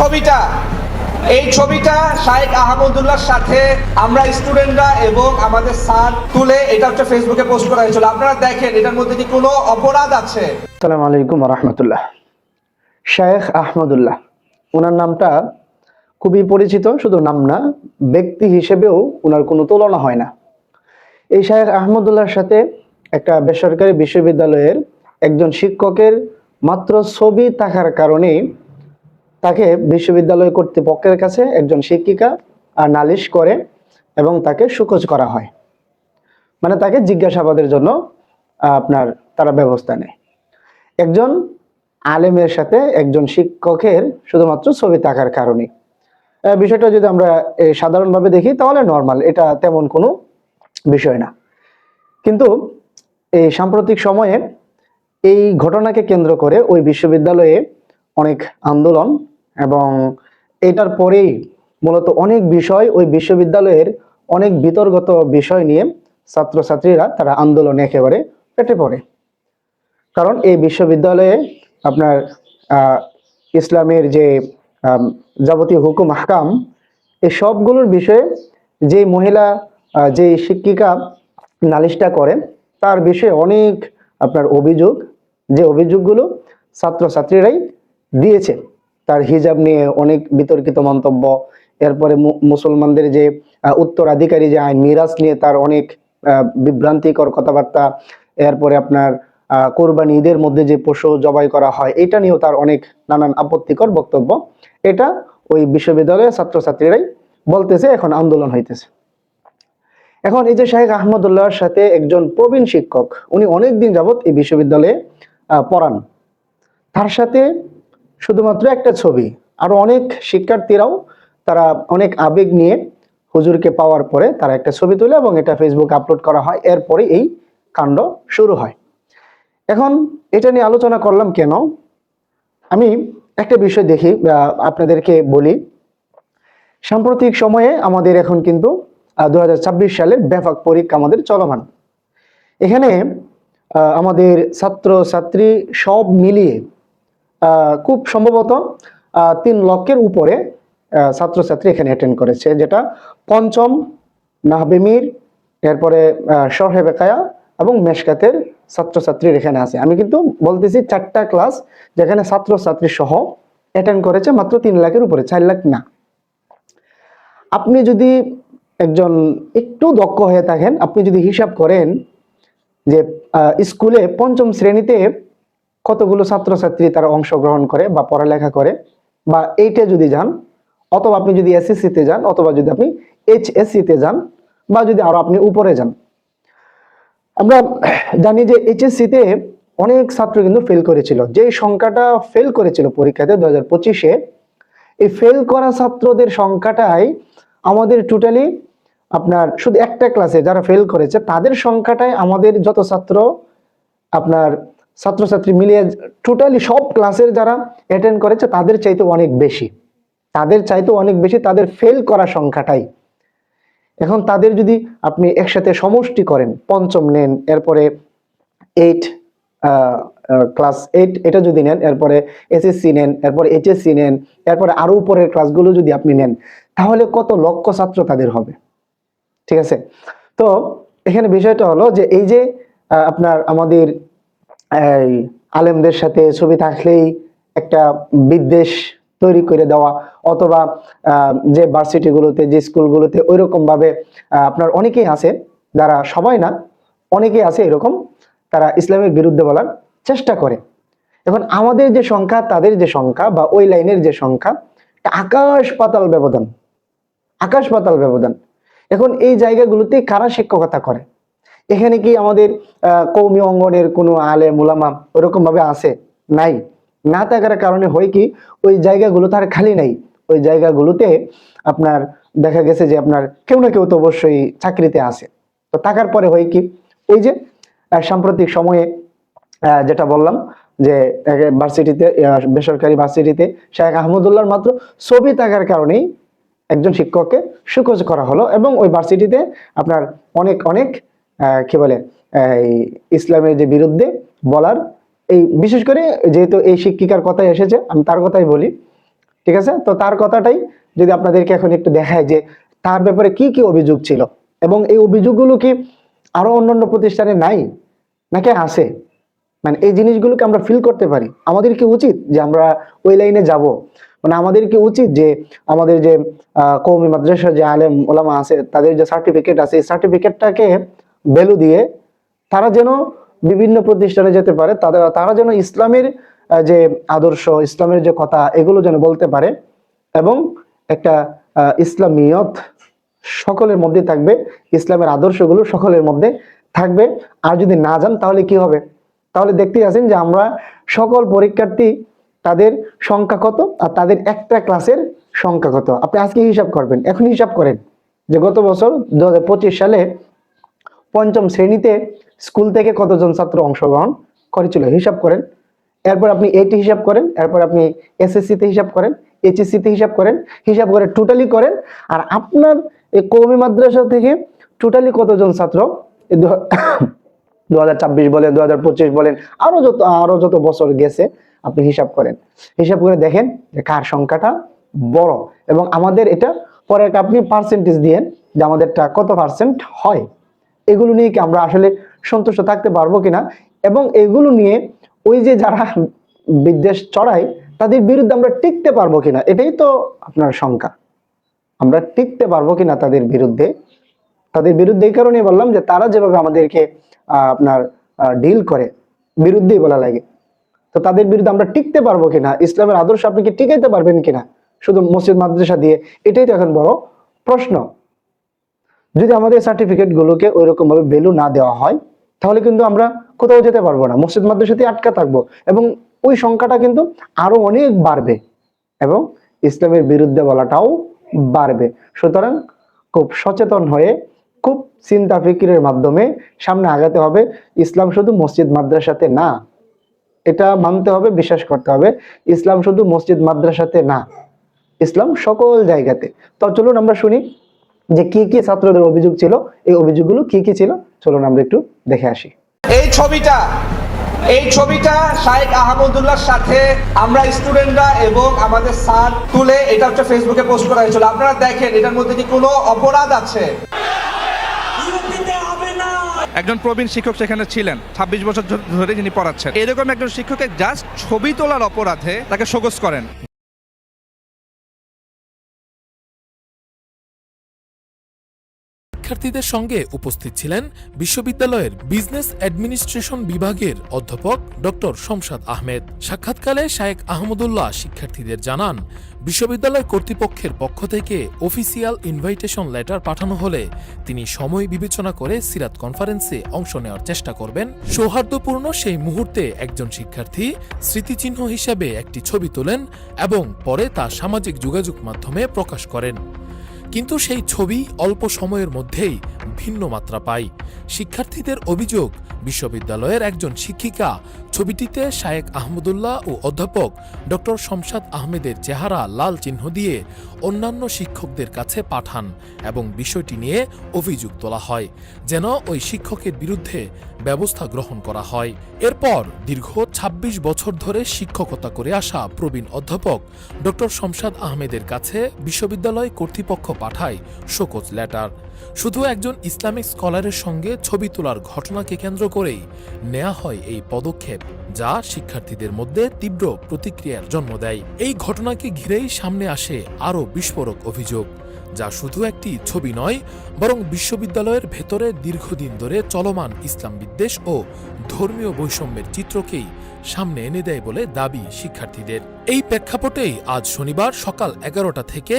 ছবিটা, এই ছবিটা শাহেক আহমদুল্লাহর সাথে আমরা স্টুডেন্টরা এবং আমাদের স্যার তুলে এটা হচ্ছে ফেসবুকে পোস্ট করা হয়েছিল। আপনারা দেখেন, এটার মধ্যে কি কোনো অপরাধ আছে? আসসালামু আলাইকুম রহমতুল্লাহ। শায়েখ আহমদুল্লাহ ওনার নামটা খুবই পরিচিত, শুধু নাম না, ব্যক্তি হিসেবেও ওনার কোনো তুলনা হয় না। এই শায়েখ আহমদুল্লাহর সাথে একটা বেসরকারি বিশ্ববিদ্যালয়ের একজন শিক্ষকের মাত্র ছবি থাকার কারণে তাকে বিশ্ববিদ্যালয় কর্তৃপক্ষের কাছে একজন শিক্ষিকা নালিশ করে এবং তাকে সুকোজ করা হয়। মানে তাকে জিজ্ঞাসাবাদের জন্য আপনার তারা ব্যবস্থা নেয়। একজন আলেমের সাথে একজন শিক্ষকের শুধুমাত্র ছবি থাকার কারণে। বিষয়টা যদি আমরা সাধারণভাবে দেখি, তাহলে নর্মাল এটা তেমন কোনো বিষয় না। কিন্তু এই সাম্প্রতিক সময়ে এই ঘটনাকে কেন্দ্র করে ওই বিশ্ববিদ্যালয়ে অনেক আন্দোলন এবং এটার পরেই মূলত অনেক বিষয় ওই বিশ্ববিদ্যালয়ের অনেক বিতর্গত বিষয় নিয়ে ছাত্রছাত্রীরা তারা আন্দোলনে একেবারে পেটে পড়ে। কারণ এই বিশ্ববিদ্যালয়ে আপনার ইসলামের যে যাবতীয় হুকুম হাকাম এই সবগুলোর বিষয়ে যে মহিলা যে শিক্ষিকা নালিশটা করেন, তার বিষয়ে অনেক আপনার অভিযোগ, যে অভিযোগগুলো ছাত্রছাত্রীরাই দিয়েছে। তার হিজাব নিয়ে অনেক বিতর্কিত মন্তব্য। এরপরে মুসলমানদের যে উত্তরাধিকারী যে আইন, মিরাজ নিয়ে তার অনেক বিভ্রান্তিকর কথাবার্তা। এরপরে আপনার কোরবানি ঈদের মধ্যে যে পশু জবাই করা হয়, এটা নিয়েও তার অনেক নানান আপত্তিকর বক্তব্য। এটা ওই বিশ্ববিদ্যালয়ের ছাত্রছাত্রীরাই বলতেছে, এখন আন্দোলন হইতেছে। এখন এই যে শাহেখ আহমদুল্লাহর সাথে একজন প্রবীণ শিক্ষক, উনি অনেক দিন যাবত এই বিশ্ববিদ্যালয়ে পড়ান। তার সাথে শুধুমাত্র একটা ছবি। আরও অনেক শিক্ষার্থীরাও তারা অনেক আবেগ নিয়ে হুজুরকে পাওয়ার পরে তারা একটা ছবি তোলে এবং এটা ফেসবুকে আপলোড করা হয়। এরপরে এই কাণ্ড শুরু হয়। এখন এটা নিয়ে আলোচনা করলাম কেন? আমি একটা বিষয় দেখি আপনাদেরকে বলি। সাম্প্রতিক সময়ে আমাদের এখন কিন্তু দু হাজার ছাব্বিশ সালের ব্যাপক পরীক্ষা আমাদের চলমান। এখানে আমাদের ছাত্র ছাত্রী সব মিলিয়ে খুব সম্ভবত তিন লক্ষের উপরে ছাত্রছাত্রী এখানে অ্যাটেন্ড করেছে, যেটা পঞ্চম নাহবেমির, এরপরে শরহে এবং মেশকাতের ছাত্রছাত্রীর এখানে আছে। আমি কিন্তু বলতেছি চারটা ক্লাস যেখানে ছাত্রছাত্রী সহ অ্যাটেন্ড করেছে, মাত্র তিন লাখের উপরে, চার লাখ না। আপনি যদি একজন একটু দক্ষ হয়ে থাকেন, আপনি যদি হিসাব করেন যে স্কুলে পঞ্চম শ্রেণীতে কতগুলো ছাত্রছাত্রী তারা অংশগ্রহণ করে বা পড়ালেখা করে বা এইটে যদি যান, অথবা আপনি যদি এসএসসিতে যান, অথবা যদি আপনি এইচএসসিতে যান, বা যদি আরও আপনি উপরে যান। আমরা জানি যে এইচএসসিতে অনেক ছাত্র কিন্তু ফেল করেছিল। যে সংখ্যাটা ফেল করেছিল পরীক্ষাতে দু হাজার পঁচিশে, এই ফেল করা ছাত্রদের সংখ্যাটাই আমাদের টোটালি আপনার শুধু একটা ক্লাসে যারা ফেল করেছে, তাদের সংখ্যাটাই আমাদের যত ছাত্র আপনার ছাত্রছাত্রী মিলিয়ে টোটালি সব ক্লাসের যারা অ্যাটেন্ড করেছে, তাদের চাইতে অনেক বেশি। তাদের চাইতে অনেক বেশি তাদের ফেল করা সংখ্যাটাই। এখন তাদের যদি আপনি একসাথে সমষ্টি করেন, পঞ্চম নেন, এরপরে এইট ক্লাস এইট এটা যদি নেন, এরপরে এসএসসি নেন, এরপরে এইচএসসি নেন, এরপরে আরও উপরের ক্লাসগুলো যদি আপনি নেন, তাহলে কত লক্ষ ছাত্র তাদের হবে। ঠিক আছে? তো এখানে বিষয়টা হলো যে এই যে আপনার আমাদের আলেমদের সাথে ছবি থাকলেই একটা বিদ্বেষ তৈরি করে দেওয়া অথবা যে ভার্সিটিগুলোতে যে স্কুলগুলোতে ওই রকম ভাবে আহ, আপনার অনেকেই আছে যারা সবাই না অনেকেই আছে এরকম তারা ইসলামের বিরুদ্ধে বলার চেষ্টা করে। এখন আমাদের যে সংখ্যা তাদের যে সংখ্যা বা ওই লাইনের যে সংখ্যা আকাশ পাতাল ব্যবধান। আকাশ পাতাল ব্যবধান। এখন এই জায়গাগুলোতে কারা শিক্ষকতা করে? এখানে কি আমাদের কৌমি অঙ্গনের কোনো আলে মুলামা ওরকম ভাবে আছে? নাই। না থাকার কারণে হয় কি, ওই জায়গাগুলো তার খালি নাই। ওই জায়গাগুলোতে আপনার দেখা গেছে যে আপনার কেউ না কেউ তো অবশ্যই চাকরিতে আছে। তো থাকার পরে হয় কি, ওই যে সাম্প্রতিক সময়ে যেটা বললাম যে ভার্সিটিতে বেসরকারি ভার্সিটিতে শেখ আহমদুল্লাহর মাত্র ছবি থাকার কারণেই একজন শিক্ষককে সুকোজ করা হলো এবং ওই ভার্সিটিতে আপনার অনেক অনেক কি বলে ইসলামের যে বিরুদ্ধে বলার, এই বিশেষ করে যেহেতু এই শিক্ষিকার কথাই এসেছে, আমি তার কথাই বলি, ঠিক আছে? তো তার কথাটাই যদি আপনাদেরকে এখন একটু দেখায় যে তার ব্যাপারে কি কি অভিযোগ ছিল এবং এই অভিযোগগুলো কি আরও অন্যান্য প্রতিষ্ঠানে নাই? নাকি আছে? মানে এই জিনিসগুলোকে আমরা ফিল করতে পারি। আমাদের কি উচিত যে আমরা ওই লাইনে যাব? মানে আমাদের কি উচিত যে আমাদের যে কওমি মাদ্রাসা যে আলেম ওলামা আছে, তাদের যে সার্টিফিকেট আছে, এই সার্টিফিকেটটাকে ভ্যালু দিয়ে তারা যেন বিভিন্ন প্রতিষ্ঠানে যেতে পারে, তাদের, তারা যেন ইসলামের যে আদর্শ, ইসলামের যে কথা, এগুলো যেন বলতে পারে এবং একটা ইসলামিয়ত সকলের মধ্যে থাকবে, ইসলামের আদর্শগুলো সকলের মধ্যে থাকবে। আর যদি না যান, তাহলে কি হবে? তাহলে দেখতেই আছেন যে আমরা সকল পরীক্ষার্থী, তাদের সংখ্যা কত? আর তাদের একটা ক্লাসের সংখ্যা কত? আপনি আজকে হিসাব করবেন, এখন হিসাব করেন যে গত বছর দু হাজার পঁচিশ সালে পঞ্চম শ্রেণীতে স্কুল থেকে কতজন ছাত্র অংশগ্রহণ করেছিল? হিসাব করেন। এরপর আপনি এইটি হিসাব করেন, এরপর আপনি এসএসসি তে হিসাব করেন এইচএসসি তে হিসাব করেন, হিসাব করে টোটালি করেন। আর আপনার এই কৌমি মাদ্রাসা থেকে টোটালি কতজন ছাত্র? দু হাজার ছাব্বিশ বলেন দু হাজার পঁচিশ বলেন, আরও যত আরও যত বছর গেছে, আপনি হিসাব করেন। হিসাব করে দেখেন যে কার সংখ্যাটা বড়। এবং আমাদের এটা পরে আপনি পার্সেন্টেজ দিয়েন যে আমাদেরটা কত পার্সেন্ট হয়। এগুলো নিয়ে কি আমরা আসলে সন্তুষ্ট থাকতে পারব কিনা? এবং এগুলো নিয়ে ওই যে যারা বিদ্বেষ চড়ায় তাদের বিরুদ্ধে আমরা টিকতে পারব কিনা? এটাই তো আপনার শঙ্কা। আমরা টিকতে পারব কিনা তাদের বিরুদ্ধে? তাদের বিরুদ্ধে এই কারণে বললাম যে তারা যেভাবে আমাদেরকে আপনার ডিল করে, বিরুদ্ধেই বলা লাগে। তো তাদের বিরুদ্ধে আমরা টিকতে পারব কিনা? ইসলামের আদর্শ আপনি কি টিকাইতে পারবেন কিনা? শুধু মসজিদ মাদ্রাসা দিয়ে, এটাই তো এখন বড় প্রশ্ন। যদি আমাদের সার্টিফিকেট গুলোকে ওই ভ্যালু না দেওয়া হয়, তাহলে কিন্তু আমরা কোথাও যেতে পারব না। মসজিদ মাদ্রাসাতে আটকা থাকব এবং ওই সংখ্যাটা কিন্তু আরও অনেক বাড়বে এবং ইসলামের বিরুদ্ধে বলাটাও বাড়বে। সুতরাং খুব সচেতন হয়ে, খুব চিন্তা ফিকিরের মাধ্যমে সামনে আগাতে হবে। ইসলাম শুধু মসজিদ মাদ্রাসাতে না, এটা মানতে হবে, বিশ্বাস করতে হবে, ইসলাম শুধু মসজিদ মাদ্রাসাতে না, ইসলাম সকল জায়গাতে। তো চলুন আমরা শুনি যে কি কি ছাত্রদের অভিযোগ ছিল এই অভিযোগগুলো কি কি ছিল চলুন আমরা একটু দেখে আসি। এই ছবিটা এই ছবিটা শাহেক আহমদুল্লাহর সাথে আমরা স্টুডেন্টরা এবং আমাদের স্যার তুলে এটা হচ্ছে ফেসবুকে পোস্ট করা হয়েছিল। আপনারা দেখেন এটার মধ্যে কি কোনো অপরাধ আছে? দিতে হবে না। একজন প্রবীণ শিক্ষক সেখানে ছিলেন ছাব্বিশ বছর ধরে যিনি পড়াচ্ছেন। এরকম একজন শিক্ষকের জাস্ট ছবি তোলার অপরাধে তাকে সগোজ করেন। শিক্ষার্থীদের সঙ্গে উপস্থিত ছিলেন বিশ্ববিদ্যালয়ের বিজনেস অ্যাডমিনিস্ট্রেশন বিভাগের অধ্যাপক ডক্টর শমশাদ আহমেদ। সাক্ষাৎকালে শায়েক আহমদুল্লাহ শিক্ষার্থীদের জানান, বিশ্ববিদ্যালয় কর্তৃপক্ষের পক্ষ থেকে অফিসিয়াল ইনভাইটেশন লেটার পাঠানো হলে তিনি সময় বিবেচনা করে সিরাত কনফারেন্সে অংশ নেওয়ার চেষ্টা করবেন। সৌহার্দ্যপূর্ণ সেই মুহূর্তে একজন শিক্ষার্থী স্মৃতিচিহ্ন হিসেবে একটি ছবি তোলেন এবং পরে তা সামাজিক যোগাযোগ মাধ্যমে প্রকাশ করেন। কিন্তু সেই ছবি অল্প সময়ের মধ্যেই ভিন্ন মাত্রা পায়। শিক্ষার্থীদের অভিযোগ, বিশ্ববিদ্যালয়ের একজন শিক্ষিকা ছবিটিতে শায়েক আহমদুল্লাহ ও অধ্যাপক ডক্টর শমশাদ আহমেদের চেহারা লাল চিহ্ন দিয়ে অন্যান্য শিক্ষকদের কাছে পাঠান এবং বিষয়টি নিয়ে অভিযোগ তোলা হয়, যেন ওই শিক্ষকের বিরুদ্ধে ব্যবস্থা গ্রহণ করা হয়। এরপর দীর্ঘ ২৬ বছর ধরে শিক্ষকতা করে আসা প্রবীণ অধ্যাপক ডক্টর শমশাদ আহমেদের কাছে বিশ্ববিদ্যালয় কর্তৃপক্ষ পাঠায় শোকজ লেটার। শুধু একজন ইসলামিক স্কলারের সঙ্গে ছবি তোলার ঘটনাকে কেন্দ্র করেই নেওয়া হয় এই পদক্ষেপ, যা শিক্ষার্থীদের মধ্যে তীব্র প্রতিক্রিয়ার জন্ম দেয়। এই ঘটনাকে ঘিরেই সামনে আসে আরও বিস্ফোরক অভিযোগ, যা শুধু একটি ছবি নয়, বরং বিশ্ববিদ্যালয়ের ভেতরে দীর্ঘদিন ধরে চলমান ইসলাম বিদ্বেষ ও ধর্মীয় বৈষম্যের চিত্রকেই সামনে এনে দেয় বলে দাবি শিক্ষার্থীদের। এই প্রেক্ষাপটেই আজ শনিবার সকাল এগারোটা থেকে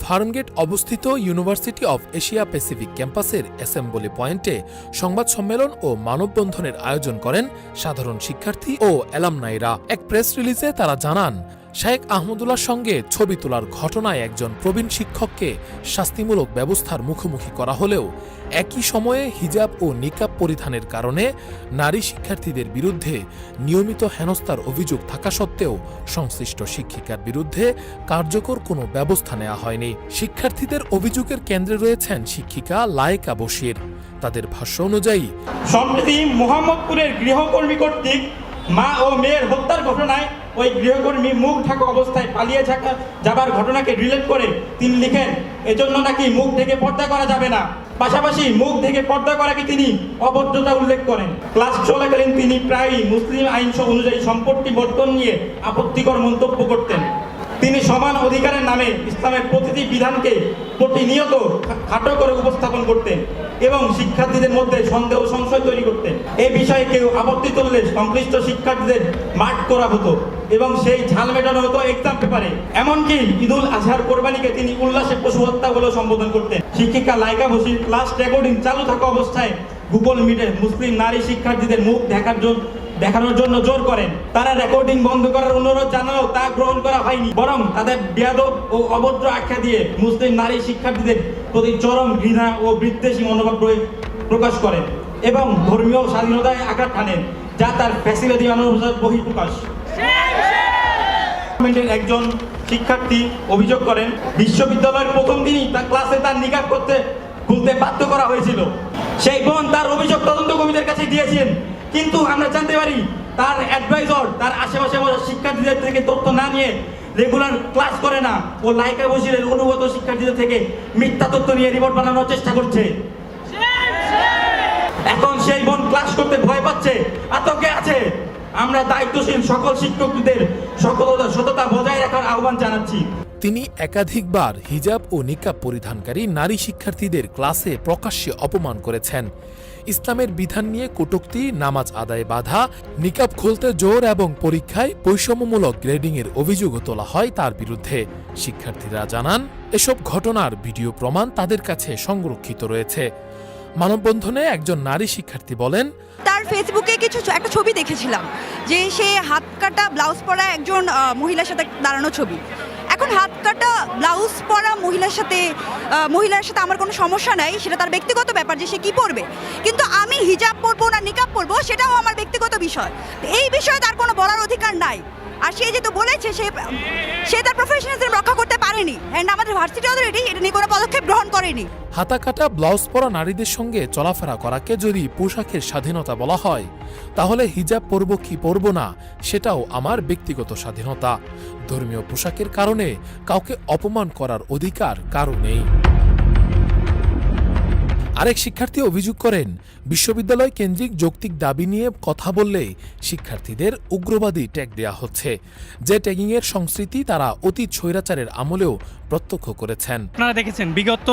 ফার্মগেট অবস্থিত ইউনিভার্সিটি অব এশিয়া প্যাসিফিক ক্যাম্পাসের অ্যাসেম্বলি পয়েন্টে সংবাদ সম্মেলন ও মানববন্ধনের আয়োজন করেন সাধারণ শিক্ষার্থী ও অ্যালামনাইরা। এক প্রেস রিলিজে তারা জানান শায়েক আহমদুল্লার সঙ্গে ছবি তোলার ঘটনায় একজন প্রবীণ শিক্ষককে শাস্তিমূলক ব্যবস্থার মুখোমুখি করা হলেও একই সময়ে হিজাব ও নিকাব পরিধানের কারণে নারী শিক্ষার্থীদের বিরুদ্ধে নিয়মিত হেনস্থার অভিযোগ থাকা সত্ত্বেও সংশ্লিষ্ট শিক্ষিকার বিরুদ্ধে কার্যকর কোনো ব্যবস্থা নেওয়া হয়নি। শিক্ষার্থীদের অভিযোগের কেন্দ্রে রয়েছেন শিক্ষিকা লায়েকা বশির। তাদের ভাষ্য অনুযায়ী সম্প্রতি মোহাম্মদপুরের গৃহকর্মী কর্তৃক মা ও মেয়ের হত্যার ঘটনায় ওই গৃহকর্মী মুখ ঢাকা অবস্থায় পালিয়ে থাকা যাবার ঘটনাকে রিলেট করে তিনি লিখেন, এজন্য নাকি মুখ থেকে পর্দা করা যাবে না। পাশাপাশি মুখ থেকে পর্দা করাকে তিনি অভদ্রতা উল্লেখ করেন। ক্লাস চলাকালীন তিনি প্রায়ই মুসলিম আইনস অনুযায়ী সম্পত্তি বর্তন নিয়ে আপত্তিকর মন্তব্য করতেন। তিনি সমান অধিকারের নামে ইসলামের প্রতিটি বিধানকে প্রতিনিয়ত খাটো করে উপস্থাপন করতেন এবং শিক্ষার্থীদের মধ্যে সন্দেহ সংশয় তৈরি করতেন। এই বিষয়ে কেউ আপত্তি তুললে সংশ্লিষ্ট শিক্ষার্থীদের মাঠ করা হতো এবং সেই ঝাল মেটানো হতো এক্সাম পেপারে এমনকি ঈদুল আজহার কোরবানিকে তিনি উল্লাসে পশু হত্যা বলেও সম্বোধন করতেন। শিক্ষিকা লাইকা বসির ক্লাস রেকর্ডিং চালু থাকা অবস্থায় গুগল মিটে মুসলিম নারী শিক্ষার্থীদের মুখ দেখার জন্য দেখানোর জন্য জোর করেন। তারা রেকর্ডিং বন্ধ করার অনুরোধ জানালেও তা গ্রহণ করা হয়নি। বরং তাদের বেয়াদব ও অভদ্র আখ্যা দিয়ে মুসলিম নারী শিক্ষার্থীদের প্রতি চরম ঘৃণা ও বিদ্বেষী মনোভাব প্রকাশ করেন এবং ধর্মীয় স্বাধীনতায় আঘাত টানেন যা তার ফ্যাসিলিটি অনুসার বহিঃপ্রকাশ। একজন শিক্ষার্থী অভিযোগ করেন, বিশ্ববিদ্যালয়ের প্রথম দিনই তার ক্লাসে তার নিকাপ করতে খুলতে বাধ্য করা হয়েছিল। সেই বোন তার অভিযোগ তদন্ত কমিটির কাছে দিয়েছেন। কিন্তু আমরা জানতে পারি তার অ্যাডভাইজর তার আশেপাশে বসা শিক্ষার্থীদের থেকে তথ্য না নিয়ে রেগুলার ক্লাস করে না। ও লাইকা বসিরের অনুগত শিক্ষার্থীদের থেকে মিথ্যা তথ্য নিয়ে রিপোর্ট বানানোর চেষ্টা করছে। এখন সেই বোন ক্লাস করতে ভয় পাচ্ছে, আতঙ্কে আছে। আমরা দায়িত্বশীল সকল শিক্ষকদের সকলতা সততা বজায় রাখার আহ্বান জানাচ্ছি। তিনি একাধিকবার হিজাব ও নিকাব পরিধানকারী নারী শিক্ষার্থীদের ক্লাসে প্রকাশ্যে অপমান করেছেন। ইসলামের বিধান নিয়ে কটূক্তি, নামাজ আদায়ে বাধা, নিকাব খুলতে জোর এবং পরীক্ষায় বৈষম্যমূলক গ্রেডিংয়ের অভিযোগও তোলা হয় তার বিরুদ্ধে। শিক্ষার্থীরা জানান, এসব ঘটনার ভিডিও প্রমাণ তাদের কাছে সংরক্ষিত রয়েছে। মানববন্ধনে একজন নারী শিক্ষার্থী বলেন, তার ফেসবুকে কিছু একটা ছবি দেখেছিলাম, যে সে হাত কাটা, ব্লাউজ পরা একজন মহিলার সাথে দাঁড়ানো ছবি। হাত কাটা ব্লাউজ পরা মহিলার সাথে মহিলার সাথে আমার কোনো সমস্যা নাই, সেটা তার ব্যক্তিগত ব্যাপার যে সে কী পরবে। কিন্তু আমি হিজাব পরবো না, নিকাব পরবো, সেটাও আমার ব্যক্তিগত বিষয়। এই বিষয়ে তার কোনো বলার অধিকার নাই। আর সে যেহেতু বলেছে, সে সে তার প্রফেশনালিজম রক্ষা করতে পারেনি। অ্যান্ড আমাদের ভার্সিটি অথরিটি এটা নিয়ে কোনো পদক্ষেপ গ্রহণ করেনি। হাতা কাটা ব্লাউজ পরা নারীদের সঙ্গে চলাফেরা করাকে যদি পোশাকের স্বাধীনতা বলা হয়, তাহলে হিজাব পরব কি পরব না, সেটাও আমার ব্যক্তিগত স্বাধীনতা। ধর্মীয় পোশাকের কারণে কাউকে অপমান করার অধিকার কারও নেই। আরেক শিক্ষার্থী অভিযোগ করেন, বিশ্ববিদ্যালয় কেন্দ্রিক যৌক্তিক দাবি নিয়ে কথা বললে শিক্ষার্থীদের উগ্রবাদী ট্যাগ দেয়া হচ্ছে। যে ট্যাগিংয়ের সংস্কৃতি তারা অতি স্বৈরাচারের আমলেও প্রত্যক্ষ করেছেন। আপনারা দেখেছেন, বিগত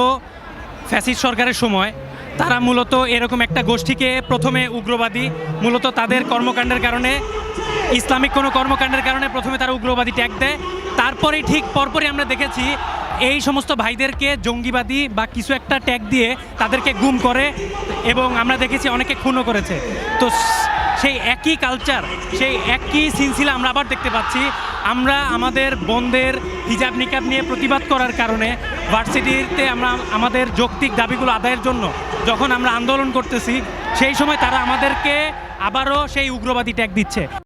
ফ্যাসিস্ট সরকারের সময়, তারা মূলত এরকম একটা গোষ্ঠীকে প্রথমে উগ্রবাদী, মূলত তাদের কর্মকাণ্ডের কারণে, ইসলামিক কোনো কর্মকাণ্ডের কারণে প্রথমে তারা উগ্রবাদী ট্যাগ দেয়। তারপরেই ঠিক পরপরই আমরা দেখেছি, এই সমস্ত ভাইদেরকে জঙ্গিবাদী বা কিছু একটা ট্যাগ দিয়ে তাদেরকে গুম করে এবং আমরা দেখেছি অনেকে খুনও করেছে। তো সেই একই কালচার সেই একই সিলসিলা আমরা আবার দেখতে পাচ্ছি। আমরা আমাদের বন্ধের হিজাব নিকাব নিয়ে প্রতিবাদ করার কারণে ভার্সিটিতে আমরা আমাদের যৌক্তিক দাবিগুলো আদায়ের জন্য যখন আমরা আন্দোলন করতেছি, সেই সময় তারা আমাদেরকে আবারও সেই উগ্রবাদী ট্যাগ দিচ্ছে।